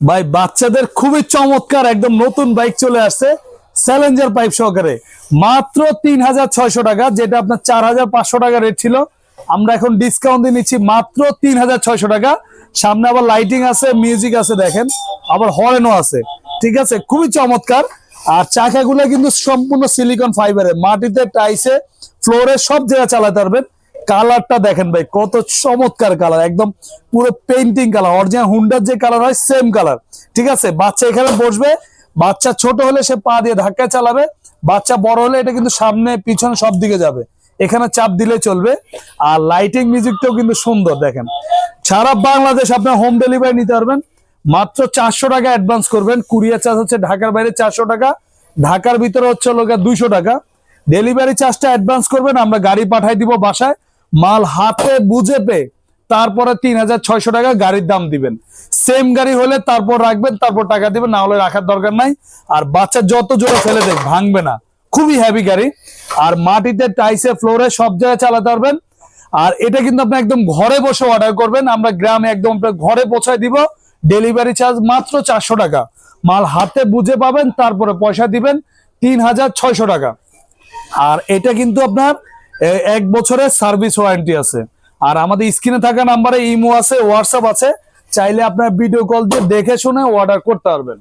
ভাই, বাচ্চাদের খুবই চমৎকার একদম নতুন বাইক চলে আসছে চ্যালেঞ্জার পাইপ সহকারে। মাত্র তিন হাজার ছয়শো টাকা, যেটা আপনার চার হাজার পাঁচশো টাকা রেট ছিল। আমরা এখন ডিসকাউন্ট দিয়ে নিচ্ছি মাত্র তিন হাজার ছয়শো টাকা। সামনে আবার লাইটিং আছে মিউজিক আছে, দেখেন। আবার হরেনও আছে। ঠিক আছে? খুবই চমৎকার। আর চাকাগুলো কিন্তু সম্পূর্ণ সিলিকন ফাইবারের মাটিতে টাইসে ফ্লোরে সব জায়গায় চালাতে পারবেন। কালারটা দেখেন ভাই, কত চমৎকার কালার, একদম পুরো পেন্টিং কালার অরিজিনাল হুন্ডার যে কালার হয় সেম কালার, ঠিক আছে? বাচ্চা এখানে বসবে, বাচ্চা ছোট হলে সে পা দিয়ে ধাক্কা চালাবে, বাচ্চা বড় হলে এটা কিন্তু সামনে, পিছনে সব দিকে যাবে। এখানে চাপ দিলে চলবে, আর লাইটিং মিউজিকটাও কিন্তু সুন্দর, দেখেন। সারা বাংলাদেশ আপনার হোম ডেলিভারি নিতে পারবেন, মাত্র চারশো টাকা অ্যাডভান্স করবেন কুরিয়ার চার্জ হচ্ছে ঢাকার বাইরে চারশো টাকা, ঢাকার ভিতরে হচ্ছে লোক দুইশো টাকা। ডেলিভারি চার্জটা অ্যাডভান্স করবেন, আমরা গাড়ি পাঠাই দিব বাসায় মাল হাতে বুঝে পে তারপরে তিন হাজার ছয়শো টাকা গাড়ির দাম দিবেন। সেম গাড়ি হলে তারপর রাখবেন, তারপর টাকা দিবেন, না হলে রাখার দরকার নাই। আর বাচ্চা যত জোরে ফেলে দেখ ভাঙবে না। খুবই হ্যাভি গাড়ি। আর মাটিতে টাইসে ফ্লোরে সব জায়গায় চালাতে পারবেন। আর এটা কিন্তু আপনি একদম ঘরে বসে অর্ডার করবেন। আমরা গ্রামে একদম ঘরে পৌঁছায় দিব। ডেলিভারি চার্জ মাত্র চারশো টাকা। মাল হাতে বুঝে পাবেন, তারপরে পয়সা দিবেন, তিন হাজার ছয়শো টাকা। আর এটা কিন্তু আপনার এক বছরের সার্ভিস ওয়ারেন্টি আছে। আর আমাদের স্ক্রিনে থাকা নাম্বারে ইমো আছে, হোয়াটসঅ্যাপ আছে। চাইলে আপনার ভিডিও কল দিয়ে দেখে শুনে অর্ডার করতে পারবেন।